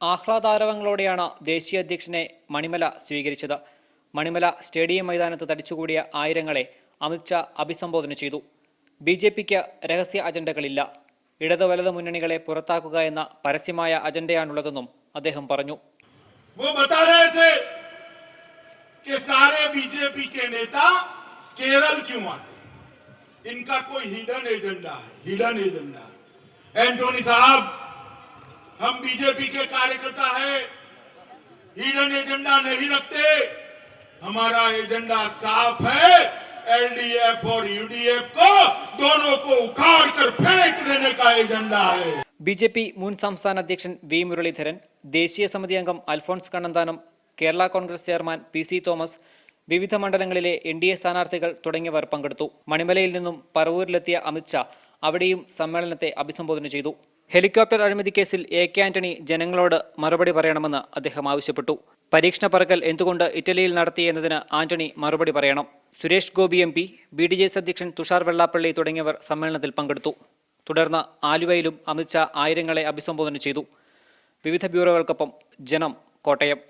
ആഹ്ലാദാരവങ്ങളോടെയാണ് ദേശീയ അധ്യക്ഷനെ മണിമല സ്വീകരിച്ചത് മണിമല സ്റ്റേഡിയം മൈതാനത്ത് തടിച്ചുകൂടിയ ആയിരങ്ങളെ അമിത്ഷാ അഭിസംബോധന ചെയ്തു ബി ജെ പിക്ക് രഹസ്യ അജണ്ടകളില്ല ഇടത് വലത് മുന്നണികളെ പുറത്താക്കുക എന്ന പരസ്യമായ അജണ്ടയാണുള്ളതെന്നും അദ്ദേഹം പറഞ്ഞു वो बता रहे थे कि सारे बीजेपी के नेता केरल क्यों आते इनका कोई हिडन एजेंडा है हिडन एजेंडा एंटोनी साहब हम बीजेपी के कार्यकर्ता हैं हिडन एजेंडा नहीं रखते हमारा एजेंडा साफ है एलडीएफ और यूडीएफ को दोनों को उखाड़ कर फेंक देने का एजेंडा है ബി ജെ പി മുൻ സംസ്ഥാന അധ്യക്ഷൻ വി മുരളീധരൻ ദേശീയ സമിതി അംഗം Alphons Kannanthanam Kerala Congress chairman P C Thomas വിവിധ മണ്ഡലങ്ങളിലെ എൻ ഡി എ സ്ഥാനാർത്ഥികൾ തുടങ്ങിയവർ പങ്കെടുത്തു മണിമലയിൽ നിന്നും പറവൂരിലെത്തിയ അമിത്ഷാ അവിടെയും സമ്മേളനത്തെ അഭിസംബോധന ചെയ്തു ഹെലികോപ്റ്റർ അഴിമതി കേസിൽ എ കെ ആന്റണി ജനങ്ങളോട് മറുപടി പറയണമെന്ന് അദ്ദേഹം ആവശ്യപ്പെട്ടു. പരീക്ഷണ പറക്കൽ എന്തുകൊണ്ട് ഇറ്റലിയിൽ നടത്തി എന്നതിന് ആന്റണി മറുപടി പറയണം. Suresh Gopi M P B D J S അധ്യക്ഷൻ തുഷാർ വെള്ളാപ്പള്ളി തുടങ്ങിയവർ സമ്മേളനത്തിൽ പങ്കെടുത്തു. തുടർന്ന് ആലുവയിലും അമിത്ഷാ ആയിരങ്ങളെ അഭിസംബോധന ചെയ്തു. വിവിധ ബ്യൂറോകൾക്കൊപ്പം ജനം കോട്ടയം.